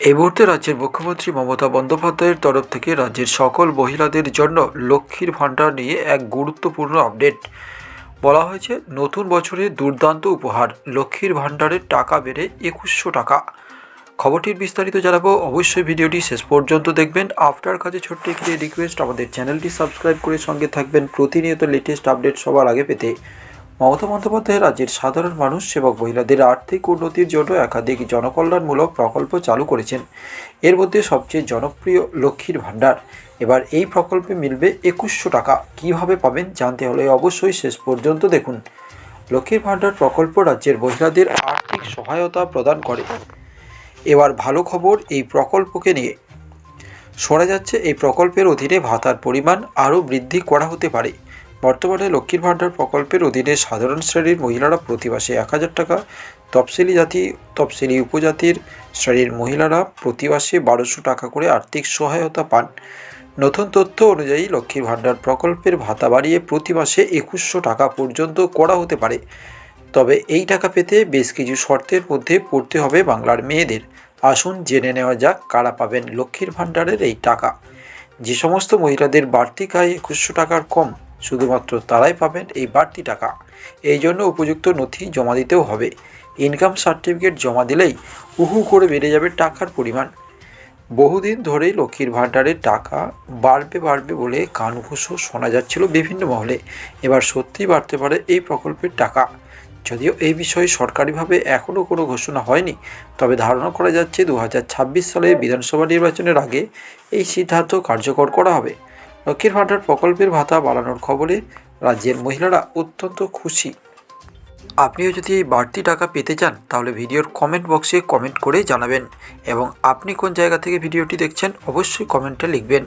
এই মুহূর্তে রাজ্যের মুখ্যমন্ত্রী মমতা বন্দ্যোপাধ্যায়ের তরফ থেকে রাজ্যের সকল মহিলাদের জন্য লক্ষ্মীর ভাণ্ডার নিয়ে এক গুরুত্বপূর্ণ আপডেট। বলা হয়েছে, নতুন বছরে দুর্দান্ত উপহার, লক্ষ্মীর ভাণ্ডারের টাকা বেড়ে একুশশো টাকা। খবরটির বিস্তারিত জানাব অবশ্যই ভিডিওটি শেষ পর্যন্ত দেখবেন। আফটার কাছে ছোট্ট একটি রিকোয়েস্ট আমাদের চ্যানেলটি সাবস্ক্রাইব করে সঙ্গে থাকবেন। প্রতিনিয়ত লেটেস্ট আপডেট সবার আগে পেতে মমতা বন্দ্যোপাধ্যায় রাজ্যের সাধারণ মানুষ, সেবক মহিলাদের আর্থিক উন্নতির জন্য একাধিক জনকল্যাণমূলক প্রকল্প চালু করেছেন। এর মধ্যে সবচেয়ে জনপ্রিয় লক্ষ্মীর ভাণ্ডার। এবার এই প্রকল্পে মিলবে একুশশো টাকা। কীভাবে পাবেন জানতে হলে অবশ্যই শেষ পর্যন্ত দেখুন। লক্ষ্মীর ভাণ্ডার প্রকল্প রাজ্যের মহিলাদের আর্থিক সহায়তা প্রদান করে। এবার ভালো খবর, এই প্রকল্পকে নিয়ে। শোনা যাচ্ছে, এই প্রকল্পের অধীনে ভাতার পরিমাণ আরও বৃদ্ধি করা হতে পারে। বর্তমানে লক্ষ্মীর ভাণ্ডার প্রকল্পের অধীনে সাধারণ শ্রেণির মহিলারা প্রতি মাসে এক হাজার টাকা, তফসিলি জাতি, তফসিলি উপজাতির শ্রেণির মহিলারা প্রতি মাসে বারোশো টাকা করে আর্থিক সহায়তা পান। নতুন তথ্য অনুযায়ী লক্ষ্মীর ভাণ্ডার প্রকল্পের ভাতা বাড়িয়ে প্রতি মাসে একুশশো টাকা পর্যন্ত করা হতে পারে। তবে এই টাকা পেতে বেশ কিছু শর্তের মধ্যে পড়তে হবে বাংলার মেয়েদের। আসুন জেনে নেওয়া যাক কারা পাবেন লক্ষ্মীর ভাণ্ডারের এই টাকা। যে সমস্ত মহিলাদের বাড়তি আয় একুশশো টাকার কম শুধুমাত্র তারাই পাবেন এই বাড়তি টাকা। এই জন্য উপযুক্ত নথি জমা দিতেও হবে। ইনকাম সার্টিফিকেট জমা দিলেই উহু করে বেড়ে যাবে টাকার পরিমাণ। বহুদিন ধরেই লক্ষ্মীর ভাণ্ডারের টাকা বাড়বে বাড়বে বলে কানঘুষো শোনা যাচ্ছিল বিভিন্ন মহলে। এবার সত্যিই বাড়তে পারে এই প্রকল্পের টাকা। যদিও এই বিষয়ে সরকারিভাবে এখনও কোনো ঘোষণা হয়নি, তবে ধারণা করা যাচ্ছে দু হাজার ছাব্বিশ সালে বিধানসভা নির্বাচনের আগে এই সিদ্ধান্ত কার্যকর করা হবে। লক্ষ্মীর ভাণ্ডার প্রকল্পের ভাতা বাড়ানোর খবরে রাজ্যের মহিলারা অত্যন্ত খুশি। আপনিও যদি এই বাড়তি টাকা পেতে চান, তাহলে ভিডিওর কমেন্ট বক্সে কমেন্ট করে জানাবেন এবং আপনি কোন জায়গা থেকে ভিডিওটি দেখছেন, অবশ্যই কমেন্টে লিখবেন।